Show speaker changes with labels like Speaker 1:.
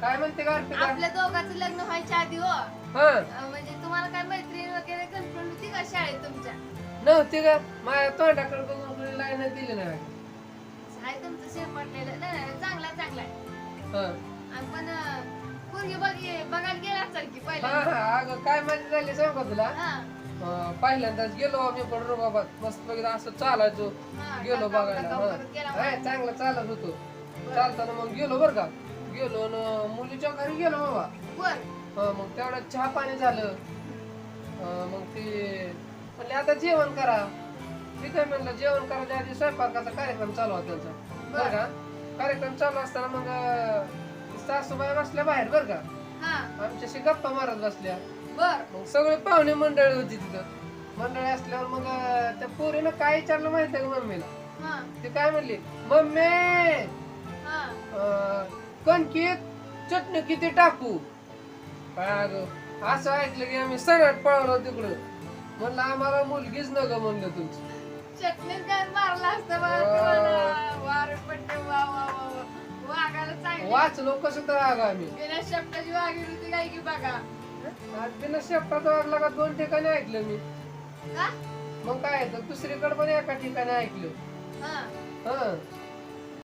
Speaker 1: काय म्हणते का अर्पिता?
Speaker 2: आपल्या दोघांचं लग्न व्हायच्या आधी हो.
Speaker 1: हा.
Speaker 2: अं, म्हणजे तुम्हाला काय मैत्रीण वगैरे गर्लफ्रेंड होती का शाळेत तुमच्या?
Speaker 1: नव्हती का माझ्या तोंडाकडे बघून कोणी लाईन दिली नाही
Speaker 2: आहे तुमचं शेपटलेलं नाही नाही, चांगला चांगला आहे.
Speaker 1: हा.
Speaker 2: आणि पण अं, पोरगी बघ बघायला गेला असाल की
Speaker 1: हा
Speaker 2: पहिला
Speaker 1: हा. अगं काय माहिती झाली सांग का तुला.
Speaker 2: हा.
Speaker 1: अं, पहिल्यांदाच गेलो आम्ही पण रो बाबा. मस्त पैकी असं चालायचो.
Speaker 2: हा,
Speaker 1: गेलो
Speaker 2: टाकाऊ-
Speaker 1: बघायला.
Speaker 2: टाकाऊ. करत गेला
Speaker 1: हाय,
Speaker 2: मग.
Speaker 1: चांगलं चालत होतो. चालताना मग गेलो बर का? गेलो न मुलीच्या घरी गेलो बाबा. हा, मग तेवढं चहा पाणी झालं. अं, मग ते म्हणले आता जेवण करा. मी काय म्हणलं जेवण करायच्या आधी स्वयंपाकाचा कार्यक्रम चालू होता त्यांचा. बर का? कार्यक्रम चालू असताना मग अं, सासूबाई बसल्या बाहेर बर का?
Speaker 2: हा.
Speaker 1: आमच्याशी गप्पा मारत बसल्या.
Speaker 2: बर.
Speaker 1: मग सगळे पाहुणे मंडळी होती तिथं. मंडळी असल्यावर मग अं, त्या पोरीनं काय विचारलं माहिती आहे का मम्मीला?
Speaker 2: हा.
Speaker 1: ती काय म्हणली मम्मी कणकीत चटणी किती टाकू? अगं, असं ऐकलं की आम्ही सगळ्यात पळवलो तिकडं. म्हणलं आम्हाला मुलगीच न ग म्हणलं तुमची.
Speaker 2: चटणीत काय मारला असतं बा
Speaker 1: वा.
Speaker 2: तुम्हाला. वार पट्टे वा वा वा वा. वाघाला चांगली.
Speaker 1: वाचलो कसं तर आग आम्ही.
Speaker 2: बिना शब्दाची होती काय की बघा?
Speaker 1: आज बिना शेपटाचा वागला का दोन ठिकाणी ऐकलं मी.
Speaker 2: का
Speaker 1: मग काय तर दुसरीकडे पण एका ठिकाणी ऐकलं.
Speaker 2: हा.
Speaker 1: हं.